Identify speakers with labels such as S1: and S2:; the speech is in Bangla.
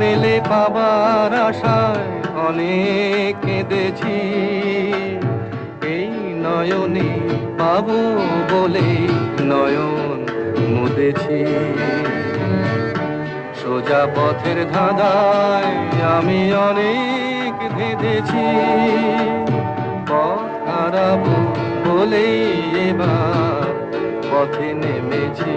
S1: মেলে পাবার আশায় অনেক কেঁদেছি। এই নয়নে পাবো বলে নয়ন মুদেছি। সোজা পথের ধাঁধায় আমি অনেক ধেঁধেছি পথ হারাবো বলেই এবার পথে নেমেছি।